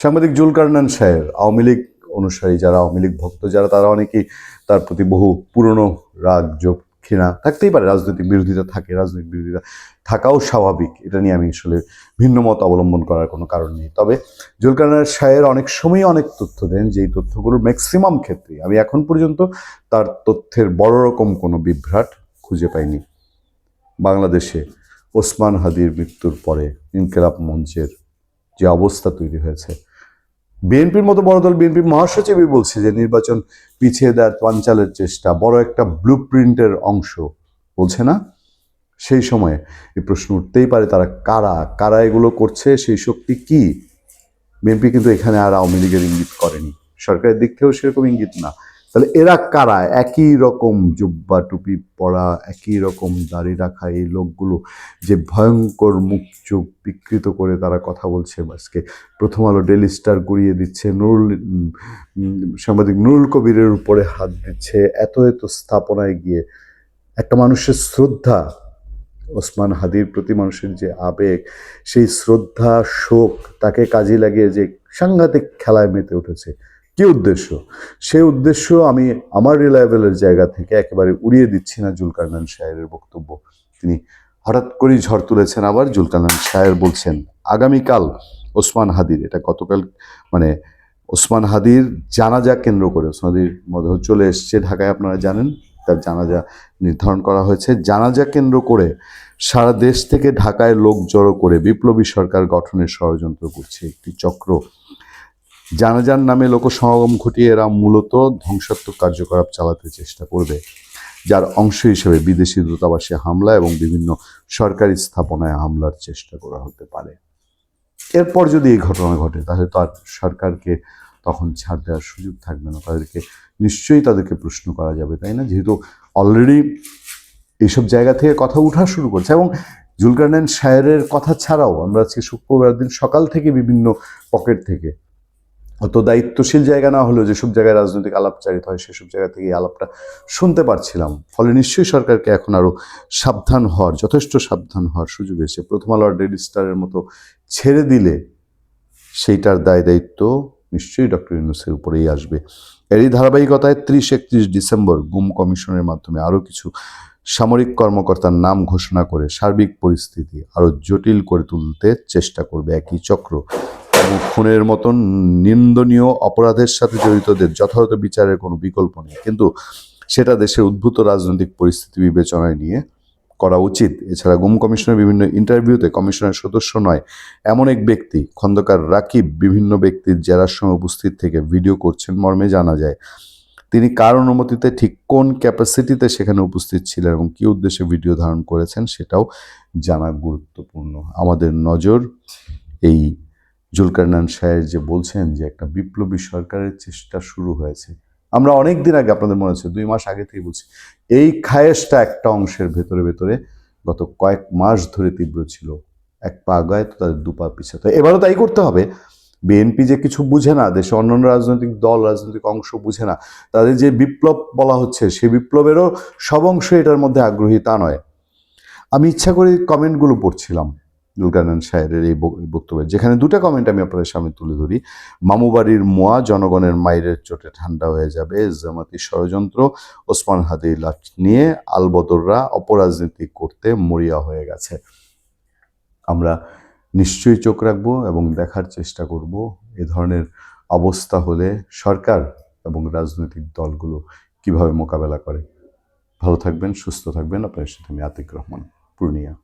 সাংবাদিক জুলকারনান সাহের আওয়ামী লীগ অনুসারী যারা, আওয়ামী লীগ ভক্ত যারা, তারা অনেকেই তার প্রতি বহু পুরনো রাগ যোগ ঘৃণা থাকতেই পারে। রাজনৈতিক বিরোধিতা থাকে, রাজনৈতিক বিরোধিতা থাকাও স্বাভাবিক। এটা নিয়ে আমি আসলে ভিন্ন মত অবলম্বন করার কোনো কারণ নেই। তবে জুলকারনান সাহের অনেক সময় অনেক তথ্য দেন, যেই তথ্যগুলোর ম্যাক্সিমাম ক্ষেত্রে আমি এখন পর্যন্ত তার তথ্যের বড় রকম কোনো বিভ্রাট খুঁজে পাইনি। বাংলাদেশে ওসমান হাদির মৃত্যুর পরে ইনকেলাব মঞ্চের যে অবস্থা তৈরি হয়েছে বিএনপির মতো বড় দল বিএনপির মহাসচিবই বলছে যে নির্বাচন পিছিয়ে দেওয়ার পাঞ্চালের চেষ্টা, বড় একটা ব্লু প্রিন্টের অংশ বলছে না? সেই সময়ে এই প্রশ্ন উঠতেই পারে তারা কারা কারা এগুলো করছে, সেই শক্তি কি? বিএনপি কিন্তু এখানে আর আওয়ামী লীগের ইঙ্গিত করেনি। সরকারের দিক থেকেও সেরকম ইঙ্গিত না। তাহলে এরা কারা? একই রকম জুব্বা টুপি পরা, একই রকম দাড়ি রাখা এই লোকগুলো যে ভয়ঙ্কর মুখ চোখ বিকৃত করে তারা কথা বলছে আজকে। প্রথম আলো ডেলি স্টার গড়িয়ে দিচ্ছে, নুরুল সাংবাদিক নুরুল কবিরের উপরে হাত দিচ্ছে, এত এত স্থাপনায় গিয়ে। একটা মানুষের শ্রদ্ধা, ওসমান হাদির প্রতি মানুষের যে আবেগ, সেই শ্রদ্ধা, শোক, তাকে কাজে লাগিয়ে যে সাংঘাতিক খেলায় মেতে উঠেছে। কি উদ্দেশ্য? সেই উদ্দেশ্য আমি আমার রিলায়েবলের জায়গা থেকে একেবারে উড়িয়ে দিচ্ছি না জুলকারনান শায়ের বক্তব্য। তিনি হঠাৎ করেই ঝড় তুলেছেন আবার জুলকারনান শায়ের বলছেন, আগামীকাল ওসমান হাদির, এটা গতকাল মানে ওসমান হাদির জানাজা কেন্দ্র করে, ওসমান হাদির মধ্যে চলে এসছে ঢাকায়, আপনারা জানেন, তার জানাজা নির্ধারণ করা হয়েছে। জানাজা কেন্দ্র করে সারা দেশ থেকে ঢাকায় লোক জড়ো করে বিপ্লবী সরকার গঠনের ষড়যন্ত্র করছে একটি চক্র। জানাজার নামে লোকসমাগম ঘটিয়ে এরা মূলত ধ্বংসাত্মক কার্যকলাপ চালাতে চেষ্টা করবে, যার অংশ হিসেবে বিদেশি দূতাবাসে হামলা এবং বিভিন্ন সরকারি স্থাপনায় হামলার চেষ্টা করা হতে পারে। এরপর যদি এই ঘটনা ঘটে, তাহলে তো আর সরকারকে তখন ছাড় দেওয়ার সুযোগ থাকবে না। তাদেরকে নিশ্চয়ই তাদেরকে প্রশ্ন করা যাবে, তাই না? যেহেতু অলরেডি এইসব জায়গা থেকে কথা উঠা শুরু করছে এবং জুলকারনাইন শায়ের কথা ছাড়াও আমরা আজকে শুক্রবার দিন সকাল থেকে বিভিন্ন পকেট থেকে অত দায়িত্বশীল জায়গা না হলেও যেসব জায়গায় রাজনৈতিক আলাপচারিত হয়, সেসব জায়গা থেকে এই আলাপটা শুনতে পারছিলাম। ফলে নিশ্চয়ই সরকারকে এখন আরও সাবধান হওয়ার, যথেষ্ট সাবধান হওয়ার সুযোগ এসে প্রথম আলো আর স্টারের মতো ছেড়ে দিলে সেইটার দায় দায়িত্ব নিশ্চয়ই ডক্টর ইউনুসের উপরেই আসবে। এরই ধারাবাহিকতায় ত্রিশ একত্রিশ ডিসেম্বর গুম কমিশনের মাধ্যমে আরও কিছু সামরিক কর্মকর্তার নাম ঘোষণা করে সার্বিক পরিস্থিতি আরও জটিল করে তুলতে চেষ্টা করবে একই চক্র। এবং খুনের মতন নিন্দনীয় অপরাধের সাথে জড়িতদের যথাযথ বিচারের কোনো বিকল্প নেই। কিন্তু সেটা দেশের উদ্ভূত রাজনৈতিক পরিস্থিতি বিবেচনায় নিয়ে করা উচিত। এছাড়া গুম কমিশনের বিভিন্ন ইন্টারভিউতে কমিশনের সদস্য নয়, এমন এক ব্যক্তি, খন্দকার রাকিব, বিভিন্ন ব্যক্তির জেরার সময় উপস্থিত থেকে ভিডিও করছেন মর্মে জানা যায়। তিনি কার অনুমতিতে, ঠিক কোন ক্যাপাসিটিতে সেখানে উপস্থিত ছিলেন এবং কী উদ্দেশ্যে ভিডিও ধারণ করেছেন সেটাও জানা গুরুত্বপূর্ণ। আমাদের নজর এই জুলকারনান সাহেব যে বলছেন যে একটা বিপ্লবী সরকারের চেষ্টা শুরু হয়েছে। আমরা অনেক দিন আগে আপনাদের মনে হচ্ছে দুই মাস আগে থেকে বলছি, এই খায়েশটা একটা অংশের ভেতরে ভেতরে গত কয়েক মাস ধরে তীব্র ছিল। এক পা আগায় তো তাদের দু পা পিছাতে হয়। এবারও তাই করতে হবে। বিএনপি যে কিছু বুঝে না, দেশে অন্যান্য রাজনৈতিক দল, রাজনৈতিক অংশ বুঝে না, তাদের যে বিপ্লব বলা হচ্ছে, সে বিপ্লবেরও সব অংশ এটার মধ্যে আগ্রহী তা নয়। আমি ইচ্ছা করে কমেন্টগুলো পড়ছিলাম। দুলকানন্দ সাহেবের এই বক- বক্তব্যে। যেখানে দুটো কমেন্ট আমি আপনাদের সামনে তুলে ধরি। মামুবাড়ির মোয়া জনগণের মাইরের চোটে ঠান্ডা হয়ে যাবে, জামাতি ষড়যন্ত্র, ওসমান হাদি লাঠ নিয়ে আলবদররা অপরাজনীতি করতে মরিয়া হয়ে গেছে। আমরা নিশ্চয়ই চোখ রাখব এবং দেখার চেষ্টা করব এ ধরনের অবস্থা হলে সরকার এবং রাজনৈতিক দলগুলো কীভাবে মোকাবেলা করে। ভালো থাকবেন, সুস্থ থাকবেন। আপনার সাথে আমি আতিক রহমান, পূর্ণিয়া।